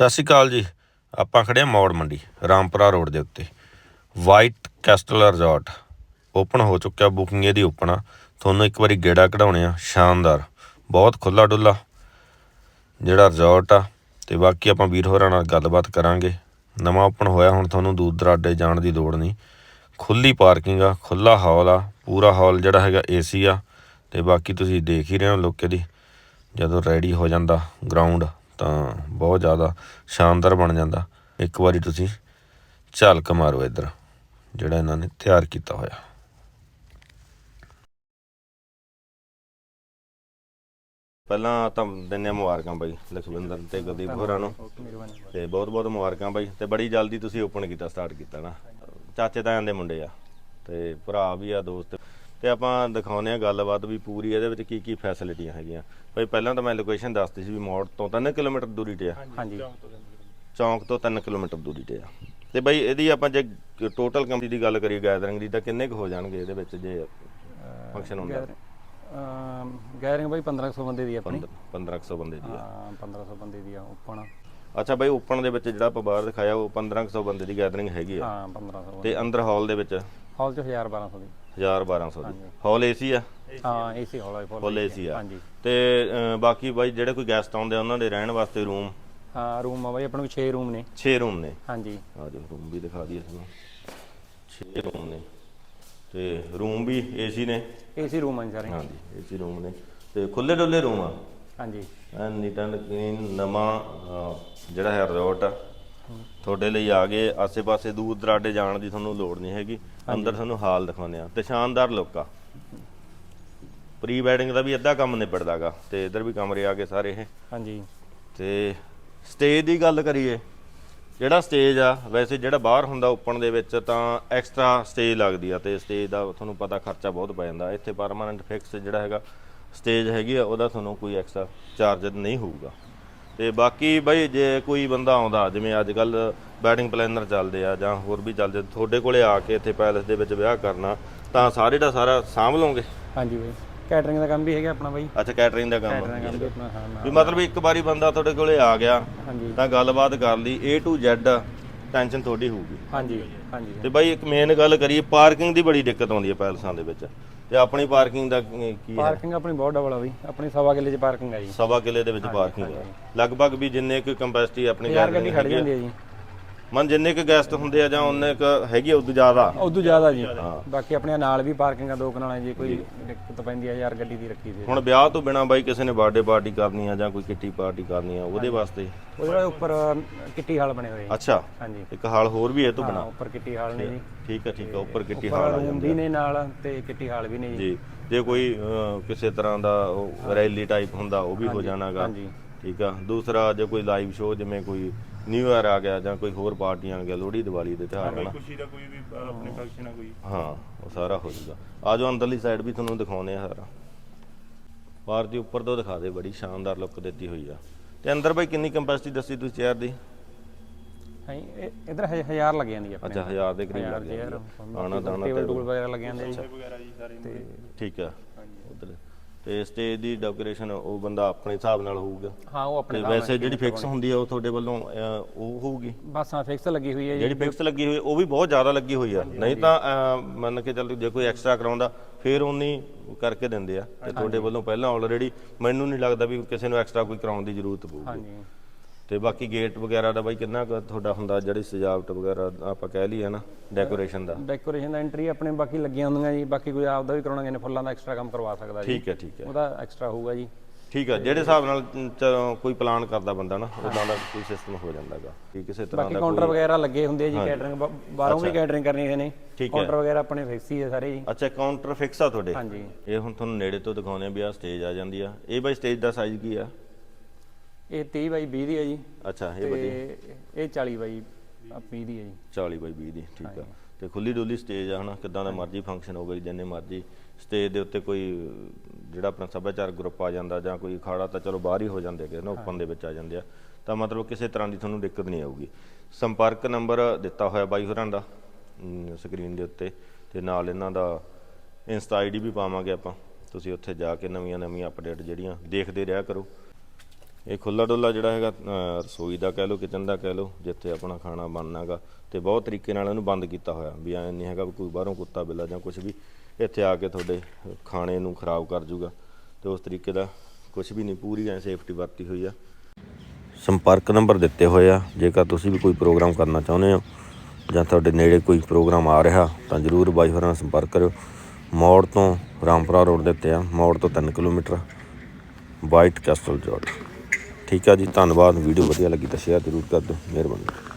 ਸਤਿ ਸ਼੍ਰੀ ਅਕਾਲ ਜੀ। ਆਪਾਂ ਖੜੇ ਹਾਂ ਮੌੜ ਮੰਡੀ, ਰਾਮਪੁਰਾ ਰੋਡ ਦੇ ਉੱਤੇ। ਵਾਈਟ ਕੈਸਟਲ ਰਿਜ਼ੋਰਟ ਓਪਨ ਹੋ ਚੁੱਕਿਆ ਬੁਕਿੰਗ ਇਹਦੀ ਓਪਨ ਆ। ਤੁਹਾਨੂੰ ਇੱਕ ਵਾਰੀ ਗੇੜਾ ਕਢਾਉਣੇ ਆ, ਸ਼ਾਨਦਾਰ। ਬਹੁਤ ਖੁੱਲਾ ਡੁੱਲਾ ਜਿਹੜਾ ਰਿਜ਼ੋਰਟ ਆ। ਤੇ ਬਾਕੀ ਆਪਾਂ ਵੀਰ ਹੋਰਾਂ ਨਾਲ ਗੱਲਬਾਤ ਕਰਾਂਗੇ। ਨਵਾਂ ਓਪਨ ਹੋਇਆ, ਹੁਣ ਤੁਹਾਨੂੰ ਦੂਰ ਦਰਾਡੇ ਜਾਣ ਦੀ ਲੋੜ ਨਹੀਂ। ਖੁੱਲੀ ਪਾਰਕਿੰਗ ਆ ਖੁੱਲਾ ਹਾਲ ਆ, ਪੂਰਾ ਹਾਲ ਜਿਹੜਾ ਹੈਗਾ ਏਸੀ ਆ। ਤੇ ਬਾਕੀ ਤੁਸੀਂ ਦੇਖ ਹੀ ਰਹੇ ਹੋ ਲੋਕੇ ਦੀ ਜਦੋਂ ਰੈਡੀ ਹੋ ਜਾਂਦਾ ਗਰਾਊਂਡ ਤਾਂ ਬਹੁਤ ਜ਼ਿਆਦਾ ਸ਼ਾਨਦਾਰ ਬਣ ਜਾਂਦਾ। ਇੱਕ ਵਾਰੀ ਤੁਸੀਂ ਝਲਕ ਮਾਰੋ ਇੱਧਰ, ਜਿਹੜਾ ਇਹਨਾਂ ਨੇ ਤਿਆਰ ਕੀਤਾ ਹੋਇਆ। ਪਹਿਲਾਂ ਤਾਂ ਦਿੰਨੇ ਆ ਮੁਬਾਰਕਾਂ ਬਾਈ ਲਖਵਿੰਦਰ ਤੇ ਗੁਰਦੀਪ ਹੋਰਾਂ ਨੂੰ। ਤੇ ਬਹੁਤ ਬਹੁਤ ਮੁਬਾਰਕਾਂ ਬਾਈ। ਤੇ ਬੜੀ ਜਲਦੀ ਤੁਸੀਂ ਓਪਨ ਕੀਤਾ ਸਟਾਰਟ ਕੀਤਾ ਨਾ। ਚਾਚੇ ਤਾਇਆਂ ਦੇ ਮੁੰਡੇ ਆ। ਤੇ ਭਰਾ ਵੀ ਆ, ਦੋਸਤ ਤੇ ਆਪਾਂ ਦਿਖਾਉਨੇ ਆ ਗੱਲਬਾਤ ਵੀ ਪੂਰੀ ਇਹਦੇ ਵਿੱਚ ਕੀ ਕੀ ਫੈਸਿਲਿਟੀਆਂ ਹੈਗੀਆਂ। ਭਾਈ ਪਹਿਲਾਂ ਤਾਂ ਮੈਂ ਲੋਕੇਸ਼ਨ ਦੱਸਦੀ ਸੀ ਵੀ ਮੋੜ ਤੋਂ 3 ਕਿਲੋਮੀਟਰ ਦੂਰੀ ਤੇ ਆ। ਹਾਂਜੀ। ਚੌਂਕ ਤੋਂ 3 ਕਿਲੋਮੀਟਰ ਦੂਰੀ ਤੇ ਆ। ਤੇ ਬਾਈ ਇਹਦੀ ਆਪਾਂ ਜੇ ਟੋਟਲ ਕੰਪਨੀ ਦੀ ਗੱਲ ਕਰੀਏ ਗੈਦਰਿੰਗ ਦੀ ਤਾਂ ਕਿੰਨੇ ਕੁ ਹੋ ਜਾਣਗੇ ਇਹਦੇ ਵਿੱਚ ਜੇ ਫੰਕਸ਼ਨ ਹੁੰਦਾ? ਗੈਰਿੰਗ ਬਾਈ 1500 ਬੰਦੇ ਦੀ ਆਪਣੀ। 1500 ਬੰਦੇ ਦੀ ਆ। ਹਾਂ 1500 ਬੰਦੇ ਦੀ ਆ ਓਪਨ ਅੱਛਾ ਬਾਈ ਓਪਨ ਦੇ ਵਿੱਚ ਜਿਹੜਾ ਆਪਾਂ ਬਾਹਰ ਦਿਖਾਇਆ ਉਹ 1500 ਬੰਦੇ ਦੀ ਗੈਦਰਿੰਗ ਹੈਗੀ ਆ। ਹਾਂ 1500 ਤੇ ਅੰਦਰ ਹਾਲ ਦੇ ਵਿੱਚ? ਹਾਲ ਚ 1000 1200 ਦੀ। 1000 1200 ਦੀ। ਹਾਲ ਏਸੀ ਆ? ਹਾਂ ਏਸੀ ਹਾਲ ਫੁੱਲ ਏਸੀ ਆ। ਹਾਂਜੀ। ਤੇ ਬਾਕੀ ਬਾਈ ਜਿਹੜੇ ਕੋਈ ਗੈਸਟ ਆਉਂਦੇ ਆ ਉਹਨਾਂ ਦੇ ਰਹਿਣ ਵਾਸਤੇ ਰੂਮ ਹਾਂ ਰੂਮ ਆ ਬਾਈ ਆਪਣੇ ਕੋਲ 6 ਰੂਮ ਨੇ। 6 ਰੂਮ ਨੇ? ਹਾਂਜੀ। ਆ ਜੋ ਰੂਮ ਵੀ ਦਿਖਾ ਦਈਏ ਤੁਹਾਨੂੰ। 6 ਰੂਮ ਨੇ। ਤੇ ਰੂਮ ਵੀ ਏਸੀ ਨੇ? ਏਸੀ ਰੂਮ ਆ ਸਾਰੇ। ਹਾਂਜੀ ਏਸੀ ਰੂਮ ਨੇ। ਤੇ ਖੁੱਲੇ ਡੁੱਲੇ ਰੂਮ ਆ? ਹਾਂਜੀ। ਐਨ ਨੀਟ ਐਂਡ ਕਲੀਨ ਨਵਾਂ ਜਿਹੜਾ ਹੈ ਰਿਜ਼ੋਰਟ ਆ। ਤੁਹਾਡੇ ਲਈ ਆ ਗਏ ਆਸੇ-ਪਾਸੇ ਦੂਰ ਦਰਾਡੇ ਜਾਣ ਦੀ ਤੁਹਾਨੂੰ ਲੋੜ ਨਹੀਂ ਹੈਗੀ। ਅੰਦਰ ਤੁਹਾਨੂੰ ਹਾਲ ਦਿਖਾਉਂਦੇ ਆ ਤੇ ਸ਼ਾਨਦਾਰ ਲੁੱਕ। ਆ ਪ੍ਰੀ ਵੈਡਿੰਗ ਦਾ ਵੀ ਅੱਧਾ ਕੰਮ ਨਿਬੜਦਾਗਾ ਤੇ ਇੱਧਰ ਵੀ ਕਮਰੇ ਆ ਗਏ ਸਾਰੇ ਇਹ। ਹਾਂਜੀ। ਤੇ ਸਟੇਜ ਦੀ ਗੱਲ ਕਰੀਏ ਜਿਹੜਾ ਸਟੇਜ ਆ ਵੈਸੇ ਜਿਹੜਾ ਬਾਹਰ ਹੁੰਦਾ ਓਪਨ ਦੇ ਵਿੱਚ ਤਾਂ ਐਕਸਟਰਾ ਸਟੇਜ ਲੱਗਦੀ ਆ ਤੇ ਸਟੇਜ ਦਾ ਤੁਹਾਨੂੰ ਪਤਾ ਖਰਚਾ ਬਹੁਤ ਪੈ ਜਾਂਦਾ। ਇੱਥੇ ਪਰਮਾਨੈਂਟ ਫਿਕਸ ਜਿਹੜਾ ਹੈਗਾ ਸਟੇਜ ਹੈਗੀ ਆ ਉਹਦਾ ਤੁਹਾਨੂੰ ਕੋਈ ਐਕਸਟਰਾ ਚਾਰਜ ਨਹੀਂ ਹੋਊਗਾ। ਤੇ ਬਾਕੀ ਬਈ ਜੇ ਕੋਈ ਬੰਦਾ ਆਉਂਦਾ ਜਿਵੇਂ ਅੱਜ ਕੱਲ ਵੈਡਿੰਗ ਪਲੈਨਰ ਚੱਲਦੇ ਆ ਜਾਂ ਹੋਰ ਵੀ ਚੱਲਦੇ ਤੁਹਾਡੇ ਕੋਲੇ ਆ ਕੇ ਇੱਥੇ ਪੈਲਸ ਦੇ ਵਿੱਚ ਵਿਆਹ ਕਰਨਾ ਤਾਂ ਸਾਰੇ ਦਾ ਸਾਰਾ ਸਾਂਭ ਲਓਗੇ? ਹਾਂਜੀ ਬਾਈ। ਕੈਟਰਿੰਗ ਦਾ ਕੰਮ ਵੀ ਹੈਗਾ ਆਪਣਾ ਬਾਈ। ਅੱਛਾ ਕੈਟਰਿੰਗ ਦਾ ਕੰਮ ਕੈਟਰਿੰਗ ਦਾ ਕੰਮ ਵੀ ਆਪਣਾ ਹਾਂ ਨਾਲ। ਵੀ ਮਤਲਬ ਇੱਕ ਵਾਰੀ ਬੰਦਾ ਤੁਹਾਡੇ ਕੋਲੇ ਆ ਗਿਆ ਹਾਂਜੀ। ਤਾਂ ਗੱਲਬਾਤ ਕਰ ਲਈ A to Z ਟੈਨਸ਼ਨ ਤੁਹਾਡੀ ਹੋਊਗੀ। ਹਾਂਜੀ। ਹਾਂਜੀ ਤੇ ਬਾਈ ਇੱਕ ਮੇਨ ਗੱਲ ਕਰੀਏ ਪਾਰਕਿੰਗ ਦੀ ਬੜੀ ਦਿੱਕਤ ਆਉਂਦੀ ਹੈ ਪੈਲਸਾਂ ਦੇ ਵਿੱਚ। ਤੇ ਆਪਣੀ ਪਾਰਕਿੰਗ ਦਾ ਕੀ ਹੈ? ਪਾਰਕਿੰਗ ਆਪਣੀ ਬਹੁਤ ਡਬਲ ਆ ਬਾਈ। ਆਪਣੀ ਸਵਾ ਕਿੱਲੇ ਚ ਪਾਰਕਿੰਗ ਆ ਜੀ। ਸਵਾ ਕਿਲੇ ਦੇ ਵਿੱਚ ਪਾਰਕਿੰਗ ਹੈ। ਲਗਭਗ ਵੀ ਜਿੰਨੇ ਕੁ ਕੰਪੈਸਿਟੀ ਆਪਣੀ ਗੱਡੀ ਖੜ। ਜਾਂਦੀ ਹੈ ਜੀ। ਮਨ ਜਿੰਨੇ ਕੁ ਗੈਸਟ ਹੁੰਦੇ ਆ ਜਾਂ ਉਹਨੇ ਕੁ ਹੈਗੀ ਆ ਉਦੋਂ ਜ਼ਿਆਦਾ। ਉਦੋਂ ਜ਼ਿਆਦਾ ਜੀ। ਬਾਕੀ ਆਪਣੇ ਨਾਲ ਵੀ ਪਾਰਕਿੰਗਾਂ ਦੋ ਕਨਾਲਾਂ ਜੇ ਕੋਈ ਦਿੱਕਤ ਪੈਂਦੀ ਆ ਯਾਰ ਗੱਡੀ ਦੀ ਰੱਖੀ ਦੇ ਹੁਣ ਵਿਆਹ ਤੋਂ ਬਿਨਾ ਬਾਈ ਕਿਸੇ ਨੇ ਬਰਥਡੇ ਪਾਰਟੀ ਕਰਨੀ ਆ ਜਾਂ ਕੋਈ ਕਿੱਟੀ ਪਾਰਟੀ ਕਰਨੀ ਆ ਉਹਦੇ ਵਾਸਤੇ? ਉਹ ਜਿਹੜਾ ਉੱਪਰ ਕਿੱਟੀ ਹਾਲ ਬਣੇ ਹੋਏ ਆ। ਅੱਛਾ। ਹਾਂਜੀ। ਇੱਕ ਹਾਲ ਹੋਰ ਵੀ ਹੈ ਤੋਂ ਹਾਂ ਬਿਨਾ। ਉੱਪਰ ਕਿੱਟੀ ਹਾਲ ਨੇ ਜੀ। ਠੀਕ ਹੈ ਠੀਕ ਹੈ ਉੱਪਰ ਕਿੱਟੀ ਹਾਲ ਆ ਰੂਮ ਵੀ ਨੇ ਨਾਲ ਤੇ ਕਿੱਟੀ ਹਾਲ ਵੀ ਨੇ ਜੀ। ਜੀ। ਜੇ ਕੋਈ ਅਹ, ਕਿਸੇ ਤਰ੍ਹਾਂ ਦਾ ਰੈਲੀ ਟਾਈਪ ਹੁੰਦਾ ਉਹ ਵੀ ਹੋ ਜਾਣਾਗਾ। ਹਾਂਜੀ। ਠੀਕ ਆ। ਦੂਸਰਾ ਜੇ ਕੋਈ ਲਾਈਵ ਸ਼ੋਅ ਜਿਵੇਂ ਕੋਈ ਨਿਊ ਇਅਰ ਆ ਗਿਆ ਜਾਂ ਕੋਈ ਹੋਰ ਪਾਰਟੀਆਂ ਆ ਗਿਆ ਲੋਹੜੀ ਦੀਵਾਲੀ ਦੇ ਤਿਉਹਾਰ ਹਨਾ? ਖੁਸ਼ੀ ਦਾ ਕੋਈ ਵੀ ਅਹ, ਆਪਣੇ ਫੰਕਸ਼ਨ ਆ ਕੋਈ। ਹਾਂ ਉਹ ਸਾਰਾ ਹੋ ਜਾਊਗਾ। ਆ ਜਾਓ ਅੰਦਰਲੀ ਸਾਈਡ ਵੀ ਤੁਹਾਨੂੰ ਦਿਖਾਉਨੇ ਆ ਸਾਰਾ। ਬਾਹਰ ਦੀ ਉੱਪਰ ਤੋਂ ਦਿਖਾ ਦੇ ਬੜੀ ਸ਼ਾਨਦਾਰ ਲੁੱਕ ਦਿੱਤੀ ਹੋਈ ਆ। ਤੇ ਅੰਦਰ ਬਾਈ ਕਿੰਨੀ ਕੰਪੈਸਿਟੀ ਦੱਸੀ ਤੁਸੀਂ ਚੇਅਰ ਦੀ? ਹਾਂ ਇਧਰ ਹਜ਼ਾਰ ਲੱਗ ਜਾਂਦੀ ਆ ਆਪਣੇ। ਅੱਛਾ 1000 ਦੇ ਕਰੀਬ ਲੱਗ ਚੇਅਰ ਜਾਂਦੀ ਆ। ਆਣਾ ਦਾਣਾ ਟੇਬਲ ਟੂਲ ਵਗੈਰਾ ਲੱਗ ਜਾਂਦੇ ਆ ਜੀ ਵਗੈਰਾ ਜੀ ਸਾਰੇ ਤੇ ਠੀਕ ਆ। ਉਧਰ ਤੇ ਸਟੇਜ ਦੀ ਡੈਕੋਰੇਸ਼ਨ ਉਹ ਬੰਦਾ ਆਪਣੇ ਹਿਸਾਬ ਨਾਲ ਹੋਊਗਾ। ਹਾਂ ਉਹ ਆਪਣੇ ਤੇ ਵੈਸੇ ਜਿਹੜੀ ਫਿਕਸ ਹੁੰਦੀ ਆ ਉਹ ਤੁਹਾਡੇ ਵੱਲੋਂ ਅਹ, ਉਹ ਹੋਊਗੀ। ਬਸ ਹਾਂ ਫਿਕਸ ਲੱਗੀ ਹੋਈ ਹੈ ਜੀ। ਜਿਹੜੀ ਫਿਕਸ ਲੱਗੀ ਹੋਈ ਉਹ ਵੀ ਬਹੁਤ ਜ਼ਿਆਦਾ ਲੱਗੀ ਹੋਈ ਆ। ਨਹੀਂ ਤਾਂ ਅਹ, ਮੰਨ ਕੇ ਚੱਲ ਜੇ ਕੋਈ ਐਕਸਟਰਾ ਕਰਾਉਂਦਾ ਫਿਰ ਉਨੀ ਕਰਕੇ ਦਿੰਦੇ ਆ। ਤੇ ਤੁਹਾਡੇ ਵੱਲੋਂ ਪਹਿਲਾਂ ਆਲਰੇਡੀ ਮੈਨੂੰ ਨਹੀਂ ਲੱਗਦਾ ਵੀ ਕਿਸੇ ਨੂੰ ਐਕਸਟਰਾ ਕੋਈ ਕਰਾਉਣ ਦੀ ਜ਼ਰੂਰਤ ਪਊਗੀ। ਹਾਂਜੀ। ਤੇ ਬਾਕੀ ਗੇਟ ਵਗੈਰਾ ਦਾ ਬਾਈ ਕਿੰਨਾ ਕੁ ਤੁਹਾਡਾ ਹੁੰਦਾ ਜਿਹੜੀ ਸਜਾਵਟ ਵਗੈਰਾ ਆਪਾਂ ਕਹਿ ਲਈਏ ਨਾ ਡੈਕੋਰੇਸ਼ਨ ਦਾ? ਡੈਕੋਰੇਸ਼ਨ ਦਾ ਐਂਟਰੀ ਆਪਣੇ ਬਾਕੀ ਲੱਗੀਆਂ ਹੁੰਦੀਆਂ ਜੀ ਬਾਕੀ ਕੋਈ ਆਪਦਾ ਵੀ ਕਰਾਉਣਾ ਨੇ ਫੁੱਲਾਂ ਦਾ ਐਕਸਟਰਾ ਕੰਮ ਕਰਵਾ ਸਕਦਾ ਜੀ। ਠੀਕ ਹੈ ਠੀਕ ਹੈ। ਉਹਦਾ ਐਕਸਟਰਾ ਹੋਊਗਾ ਜੀ। ਠੀਕ ਹੈ ਜਿਹੜੇ ਹਿਸਾਬ ਨਾਲ ਕੋਈ ਪਲਾਨ ਕਰਦਾ ਬੰਦਾ ਨਾ ਉਦਾਂ ਦਾ ਕੋਈ ਸਿਸਟਮ ਹੋ ਜਾਂਦਾਗਾ ਕਿ ਕਿਸੇ ਤਰ੍ਹਾਂ ਬਾਕੀ ਕਾਊਂਟਰ ਵਗੈਰਾ ਲੱਗੇ ਹੁੰਦੇ ਆ ਜੀ ਕੈਟਰਿੰਗ ਬਾਹਰੋਂ ਵੀ ਕੈਟਰਿੰਗ ਕਰਨੀ ਹੈ ਨੇ ਠੀਕ ਹੈ। ਕਾਊਂਟਰ ਵਗੈਰਾ ਆਪਣੇ ਫਿਕਸ ਹੀ ਹੈ ਸਾਰੇ ਜੀ। ਅੱਛਾ ਕਾਊਂਟਰ ਫਿਕਸ ਆ ਤੁਹਾਡੇ? ਹਾਂਜੀ। ਇਹ ਹੁਣ ਤੁਹਾਨੂੰ ਨੇੜੇ ਤੋਂ ਦਿਖਾਉਣੇ ਆ ਵੀ ਆ ਸਟੇਜ ਆ ਜਾਂਦੀ ਆ। ਇਹ ਬਾਈ ਸਟੇਜ ਦਾ ਸਾਈਜ਼ ਕੀ ਆ? ਇਹ 30 ਬਾਈ 20 ਦੀ ਹੈ ਜੀ। ਅੱਛਾ ਇਹ ਵੱਡੀ। ਤੇ ਇਹ 40 ਬਾਈ 20 ਦੀ ਹੈ ਜੀ। 40 ਬਾਈ 20 ਦੀ ਠੀਕ ਆ। ਤੇ ਖੁੱਲੀ ਡੁੱਲੀ ਸਟੇਜ ਆ ਹਨਾ? ਕਿਦਾਂ ਦਾ ਮਰਜ਼ੀ ਫੰਕਸ਼ਨ ਹੋਵੇ ਜਿੰਨੇ ਮਰਜ਼ੀ ਸਟੇਜ ਦੇ ਉੱਤੇ ਕੋਈ ਜਿਹੜਾ ਆਪਣਾ ਸੱਭਿਆਚਾਰਕ ਗਰੁੱਪ ਆ ਜਾਂਦਾ ਜਾਂ ਕੋਈ ਅਖਾੜਾ ਤਾਂ ਚਲੋ ਬਾਹਰ ਹੀ ਹੋ ਜਾਂਦੇ ਕਿ ਨਾ ਓਪਨ ਦੇ ਵਿੱਚ ਆ ਜਾਂਦੇ ਆ। ਤਾਂ ਮਤਲਬ ਕਿਸੇ ਤਰ੍ਹਾਂ ਦੀ ਤੁਹਾਨੂੰ ਦਿੱਕਤ ਨਹੀਂ ਆਊਗੀ। ਸੰਪਰਕ ਨੰਬਰ ਦਿੱਤਾ ਹੋਇਆ ਬਾਈ ਹੋਰਾਂ ਦਾ ਸਕਰੀਨ ਦੇ ਉੱਤੇ। ਤੇ ਨਾਲ ਇਹਨਾਂ ਦਾ ਇੰਸਟਾ ਆਈਡੀ ਵੀ ਪਾਵਾਂਗੇ ਆਪਾਂ। ਤੁਸੀਂ ਉੱਥੇ ਜਾ ਕੇ ਨਵੀਆਂ ਨਵੀਆਂ ਅਪਡੇਟ ਜਿਹੜੀਆਂ ਦੇਖਦੇ ਰਿਹਾ ਕਰੋ। ਇਹ ਖੁੱਲਾ ਡੁੱਲਾ ਜਿਹੜਾ ਹੈਗਾ ਰਸੋਈ ਦਾ ਕਹਿ ਲਓ ਕਿਚਨ ਦਾ ਕਹਿ ਲਓ, ਜਿੱਥੇ ਆਪਣਾ ਖਾਣਾ ਬਣਨਾਗਾ ਤੇ ਬਹੁਤ ਤਰੀਕੇ ਨਾਲ ਇਹਨੂੰ ਬੰਦ ਕੀਤਾ ਹੋਇਆ ਵੀ ਐ ਨਹੀਂ ਹੈਗਾ ਵੀ ਕੋਈ ਬਾਹਰੋਂ ਕੁੱਤਾ ਬਿੱਲਾ ਜਾਂ ਕੁਝ ਵੀ ਇੱਥੇ ਆ ਕੇ ਤੁਹਾਡੇ ਖਾਣੇ ਨੂੰ ਖਰਾਬ ਕਰ ਜੂਗਾ ਤੇ ਉਸ ਤਰੀਕੇ ਦਾ ਕੁਝ ਵੀ ਨਹੀਂ ਪੂਰੀ ਐ ਸੇਫਟੀ ਵਰਤੀ ਹੋਈ ਆ। ਸੰਪਰਕ ਨੰਬਰ ਦਿੱਤੇ ਹੋਏ ਆ, ਜੇਕਰ ਤੁਸੀਂ ਵੀ ਕੋਈ ਪ੍ਰੋਗਰਾਮ ਕਰਨਾ ਚਾਹੁੰਦੇ ਹੋ ਜਾਂ ਤੁਹਾਡੇ ਨੇੜੇ ਕੋਈ ਪ੍ਰੋਗਰਾਮ ਆ ਰਿਹਾ, ਤਾਂ ਜਰੂਰ ਬਾਈ ਹੋਰਾਂ ਨਾਲ ਸੰਪਰਕ ਕਰਿਓ। ਮੋੜ ਤੋਂ ਰਾਮਪੁਰਾ ਰੋਡ ਦੇ ਉੱਤੇ ਆ, ਮੋੜ ਤੋਂ 3 ਕਿਲੋਮੀਟਰ, ਵਾਈਟ ਕੈਸਟਲ ਜੋਟ ਠੀਕ ਆ ਜੀ ਧੰਨਵਾਦ ਵੀਡੀਓ ਵਧੀਆ ਲੱਗੀ ਤਾਂ ਸ਼ੇਅਰ ਜ਼ਰੂਰ ਕਰ ਦਿਓ ਮਿਹਰਬਾਨੀ।